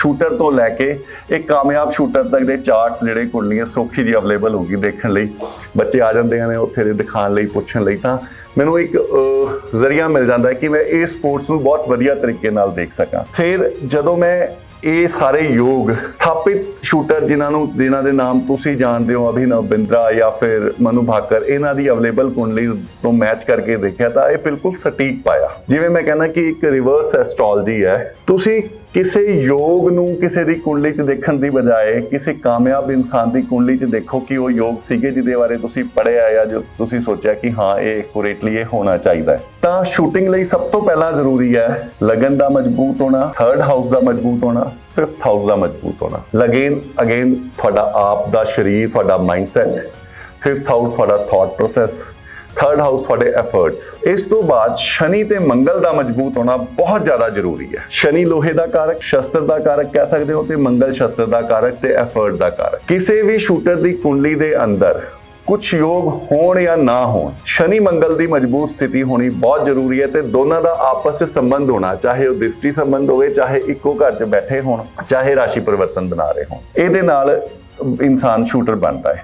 Shooter ਤੋਂ ਲੈ ਕੇ ਇੱਕ ਕਾਮਯਾਬ ਸ਼ੂਟਰ ਤੱਕ ਦੇ ਚਾਰਟਸ ਜਿਹੜੇ ਕੁੰਡਲੀਆਂ ਸੌਖੀ ਜੀ ਅਵੇਲੇਬਲ ਹੋਗੀ ਦੇਖਣ ਲਈ। ਬੱਚੇ ਆ ਜਾਂਦੇ ਨੇ ਉੱਥੇ ਦੇ ਦਿਖਾਣ ਲਈ, ਪੁੱਛਣ ਲਈ। ਤਾਂ ਮੈਨੂੰ ਇੱਕ ਜ਼ਰੀਆ ਮਿਲ ਜਾਂਦਾ ਹੈ ਕਿ ਮੈਂ ਇਹ ਸਪੋਰਟਸ ਨੂੰ ਬਹੁਤ ਵਧੀਆ ਤਰੀਕੇ ਨਾਲ ਦੇਖ ਸਕਾਂ। ਫਿਰ ਜਦੋਂ ਮੈਂ ਇਹ ਸਾਰੇ ਯੋਗ ਸਥਾਪਿਤ ਸ਼ੂਟਰ ਜਿਨ੍ਹਾਂ ਨੂੰ, ਜਿਨ੍ਹਾਂ ਦੇ ਨਾਮ ਤੁਸੀਂ ਜਾਣਦੇ ਹੋ, ਅਭਿਨਵ ਬਿੰਦਰਾ ਜਾਂ ਫਿਰ ਮਨੂ ਭਾਕਰ, ਇਹਨਾਂ ਦੀ ਅਵੇਲੇਬਲ ਕੁੰਡਲੀ ਤੋਂ ਮੈਚ ਕਰਕੇ ਦੇਖਿਆ ਤਾਂ ਇਹ ਬਿਲਕੁਲ ਸਟੀਕ ਪਾਇਆ। ਜਿਵੇਂ ਮੈਂ ਕਹਿੰਦਾ ਕਿ ਇੱਕ ਰਿਵਰਸ ਐਸਟ੍ਰੋਲੋਜੀ ਹੈ। ਤੁਸੀਂ ਕਿਸੇ ਯੋਗ ਨੂੰ ਕਿਸੇ ਦੀ ਕੁੰਡਲੀ 'ਚ ਦੇਖਣ ਦੀ ਬਜਾਏ ਕਿਸੇ ਕਾਮਯਾਬ ਇਨਸਾਨ ਦੀ ਕੁੰਡਲੀ 'ਚ ਦੇਖੋ ਕਿ ਉਹ ਯੋਗ ਸੀਗੇ ਜਿਹਦੇ ਬਾਰੇ ਤੁਸੀਂ ਪੜ੍ਹਿਆ ਜਾਂ ਜੋ ਤੁਸੀਂ ਸੋਚਿਆ ਕਿ ਹਾਂ, ਇਹ ਐਕੂਰੇਟਲੀ ਇਹ ਹੋਣਾ ਚਾਹੀਦਾ ਹੈ। ਤਾਂ ਸ਼ੂਟਿੰਗ ਲਈ ਸਭ ਤੋਂ ਪਹਿਲਾਂ ਜ਼ਰੂਰੀ ਹੈ ਲਗਨ ਦਾ ਮਜ਼ਬੂਤ ਹੋਣਾ ਥਰਡ ਹਾਊਸ ਦਾ ਮਜ਼ਬੂਤ ਹੋਣਾ ਫਿਫਥ ਹਾਊਸ ਦਾ ਮਜ਼ਬੂਤ ਹੋਣਾ। ਲਗਨ ਅਗੇਨ ਤੁਹਾਡਾ ਆਪ ਦਾ ਸਰੀਰ, ਤੁਹਾਡਾ ਮਾਈਂਡਸੈਟ ਫਿਫਥ ਹਾਊਸ ਤੁਹਾਡਾ ਥਾਟ ਪ੍ਰੋਸੈਸ ਥਰਡ ਹਾਊਸ ਤੁਹਾਡੇ ਐਫਰਟਸ ਇਸ ਤੋਂ ਬਾਅਦ ਸ਼ਨੀ ਤੇ ਮੰਗਲ ਦਾ ਮਜ਼ਬੂਤ ਹੋਣਾ ਬਹੁਤ ਜ਼ਿਆਦਾ ਜ਼ਰੂਰੀ ਹੈ। ਸ਼ਨੀ ਲੋਹੇ ਦਾ ਕਾਰਕ, ਸ਼ਸਤਰ ਦਾ ਕਾਰਕ ਕਹਿ ਸਕਦੇ ਹੋ ਤੇ ਮੰਗਲ ਸ਼ਸਤਰ ਦਾ ਕਾਰਕ ਤੇ ਐਫਰਟ ਦਾ ਕਾਰਕ। ਕਿਸੇ ਵੀ ਸ਼ੂਟਰ ਦੀ ਕੁੰਡਲੀ ਦੇ ਅੰਦਰ ਕੁਝ ਯੋਗ ਹੋਣ ਜਾਂ ਨਾ ਹੋਣ, ਸ਼ਨੀ ਮੰਗਲ ਦੀ ਮਜ਼ਬੂਤ ਸਥਿਤੀ ਹੋਣੀ ਬਹੁਤ ਜ਼ਰੂਰੀ ਹੈ ਤੇ ਦੋਨਾਂ ਦਾ ਆਪਸ ਵਿੱਚ ਸੰਬੰਧ ਹੋਣਾ, ਚਾਹੇ ਉਹ ਦ੍ਰਿਸ਼ਟੀ ਸੰਬੰਧ ਹੋਵੇ, ਚਾਹੇ ਇੱਕੋ ਘਰ 'ਚ ਬੈਠੇ ਹੋਣ, ਚਾਹੇ ਰਾਸ਼ੀ ਪਰਿਵਰਤਨ ਬਣਾ ਰਹੇ ਹੋਣ। ਇਹਦੇ ਨਾਲ ਇਨਸਾਨ ਸ਼ੂਟਰ ਬਣਦਾ ਹੈ।